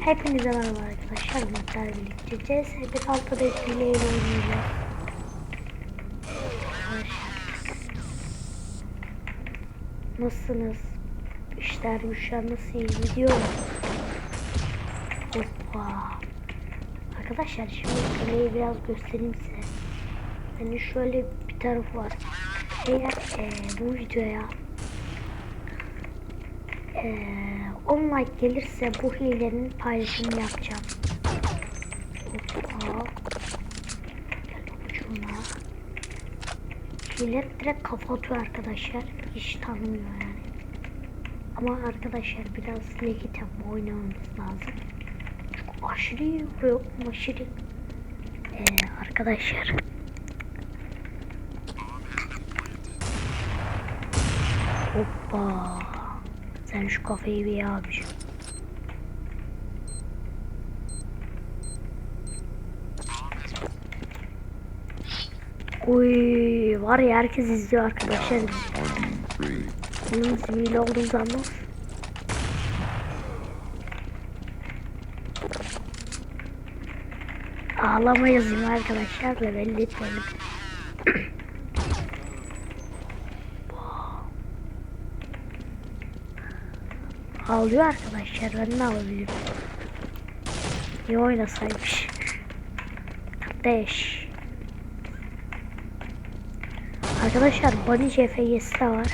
Hepinize merhaba arkadaşlar. Mutlar birlikte CS1 altta desteğiyle oynayacağız. Nasılsınız? İşler güçler nasıl iyi gidiyor mu? Hoppa. Arkadaşlar şimdi kaleyi biraz göstereyim size. Yani şöyle bir tarafı var. Eğer eee, bu videoya eee 10 like gelirse bu hilenin paylaşımını yapacağım. Hoppa. Ucuna. Hile direkt kafa atıyor arkadaşlar. Hiç tanımıyor yani. Ama arkadaşlar biraz legitim oynamamız lazım. Çok aşırı vuruyor. Aşırı. Ee, arkadaşlar. Hoppa. Sen şu kafayı bir ye. Uy var ya herkes izliyor arkadaşlar. Bunun sivil olduğu zaman Ağlama yazayım arkadaşlar da belli etmeyelim. Ağlıyor arkadaşlar ben ne alabilirim? İyi oynasaymış. 5 Arkadaşlar Bunny CFG'si de var.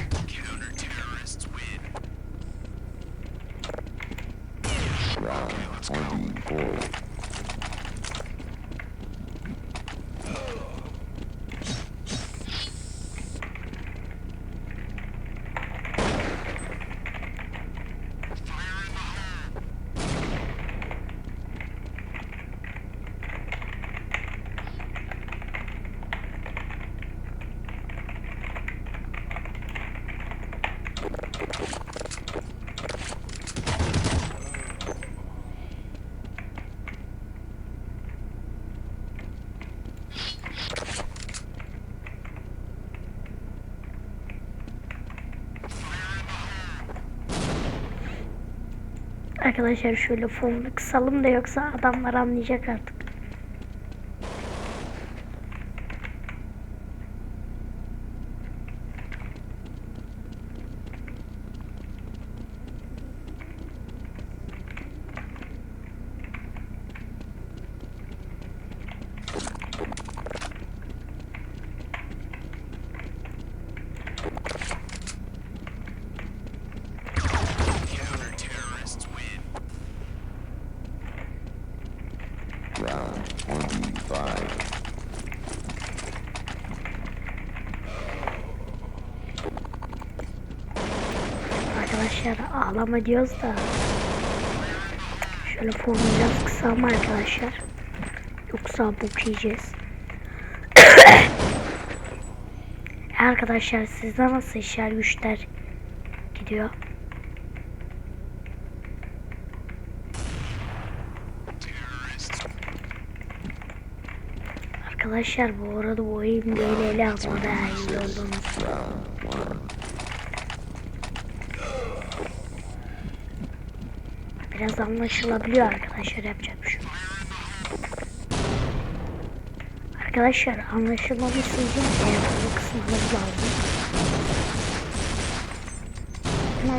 Arkadaşlar şöyle fonunu kısalım da yoksa adamlar anlayacak artık. Round 25. Arkadaşlar ağlama diyoruz da şöyle formu biraz kısalım arkadaşlar. Yoksa bok yiyeceğiz. arkadaşlar sizde nasıl işler güçler gidiyor? Arkadaşlar bu arada bu oyun değil ele almada iyi olduğunu. Biraz anlaşılabiliyor arkadaşlar yapacak bir şey. Arkadaşlar anlaşılmaması için telefonu kısmamız lazım.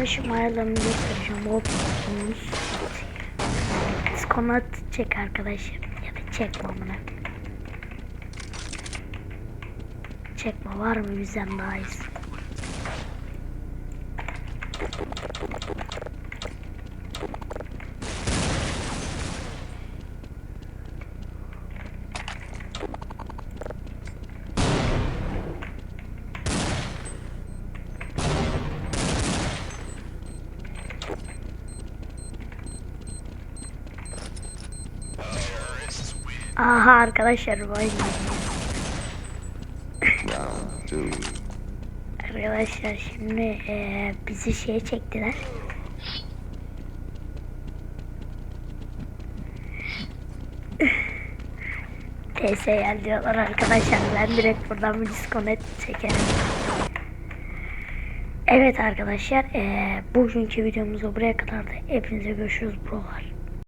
Işık ayarlarını göstereceğim. Hop. Disconnect çek arkadaşlar. Ya da çekme amına. Çekme var mı bizden daha iyisi? Aha arkadaşlar vay. Two. Arkadaşlar şimdi eee, bizi şeye çektiler. TS gel diyorlar arkadaşlar. Ben direkt buradan bir disconnect çekerim. Evet arkadaşlar eee bugünkü videomuz da buraya kadar da hepinize görüşürüz buralar.